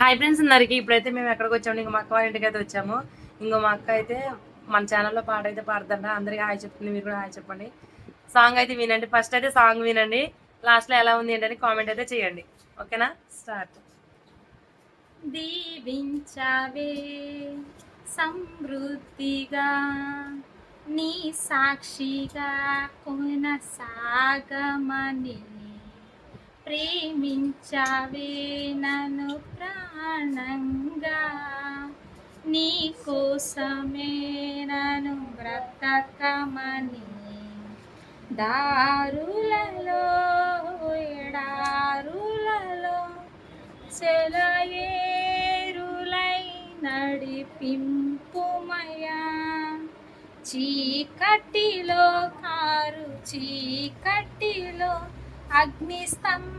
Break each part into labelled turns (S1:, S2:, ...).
S1: Hi friends అందరికి. ఇప్పుడైతే మేము ఎక్కడికి వచ్చాము ఇంకో మా అక్క వాళ్ళ ఇంటికి అయితే వచ్చాము. ఇంకో మా అక్క అయితే మన ఛానల్లో పాట అయితే పాడుతుంట అందరికీ హాయ్ చెప్తుంది. మీరు కూడా హాయ్ చెప్పండి. సాంగ్ అయితే వినండి. ఫస్ట్ అయితే సాంగ్ వినండి. లాస్ట్లో ఎలా ఉంది ఏంటని కామెంట్ అయితే చేయండి. ఓకేనా స్టార్ట్
S2: దీవించవే సమృద్ధిగా నీ సాక్షిగా కొనసాగమని ప్రేమించవే నన్ను ప్రాణంగా నీ కోసమే బ్రతకమని దారులలో ఎడారులలో చెలయేరులై నడిపింపుమయా చీకటిలో కారు చీకటిలో అగ్నిస్తంభమై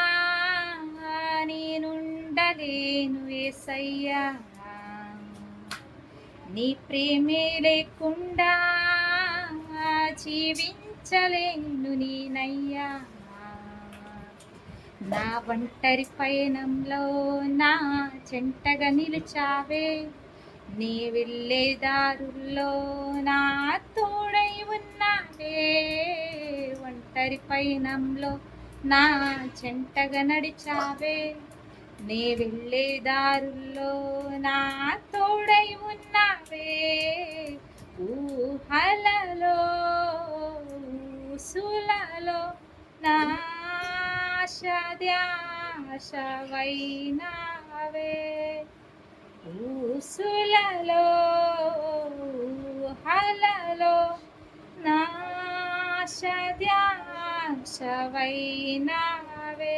S2: నేనుండలేను ఏసయ్యా. నీ ప్రేమే లేకుండా జీవించలేను నేనయ్యా. నా ఒంటరి పయనంలో నా చెంటగా నిలిచావే. నీ వెళ్ళే దారుల్లో నా తోడై ఉన్నావే. ఒంటరి పయనంలో నా చెంటగా నడిచావే. నీ వెళ్ళే దారుల్లో నా తోడై ఉన్నావే. ఊహలలో సులలో నాశద్యాశవైనావే ఊసులలో హలలో నాశద్యాశవైనావే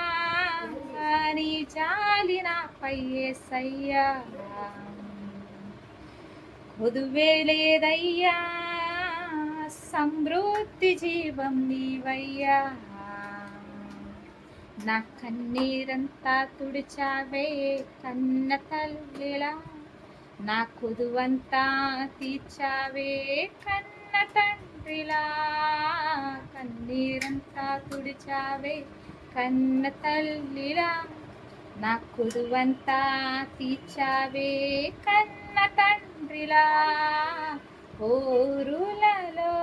S2: నీ జాలి నాపై సయ్యా కొదువే లేదయ్యా సమృద్ధి జీవం నీవయ్యా. నా కన్నీరంతా తుడిచావే కన్న తల్లిలా. నా కొదువంతా తీర్చావే కన్న తండ్రిలా. కన్నీరంతా తుడిచావే కన్న తల్లిలా నా కుదువంతా తీర్చావే కన్న తండ్రిలా పోరులలో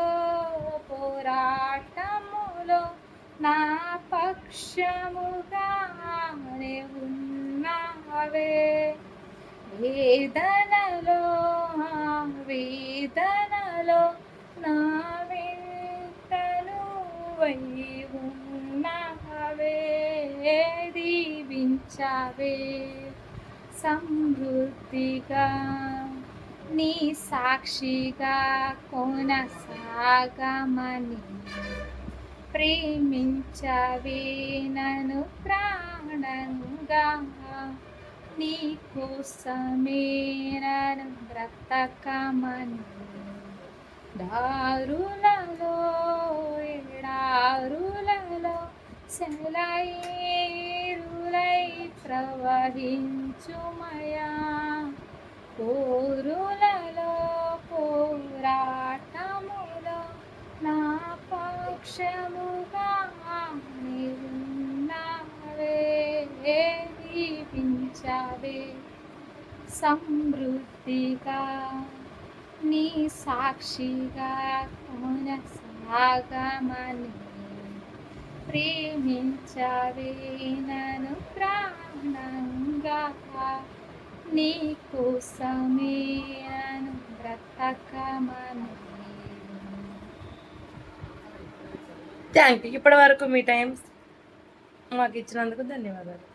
S2: పోరాటములో నా పక్షముగానే ఉన్నావే. వేదనలో వేదన వచ్చావే సమృద్ధిగా నీ సాక్షిగా కొనసాగమని ప్రేమించవే. నన్ను ప్రాణంగా నీ కోసమే నన్ను బ్రతకమని దారులలో ఎడారులలో సెలయే సెలయేరులై ప్రవహించుమయా. పోరులలో పోరాటములో నా పక్షముగా నీవున్నావే దీపించవే. సమృద్ధిగా నీ సాక్షిగా కొనసాగమని ప్రియ ప్రేమించవే నన్ను ప్రాణంగా నీ కోసమే నన్ను బ్రతకమని
S1: థ్యాంక్ యూ ఇప్పటి వరకు మీ టైం మాకు ఇచ్చినందుకు ధన్యవాదాలు.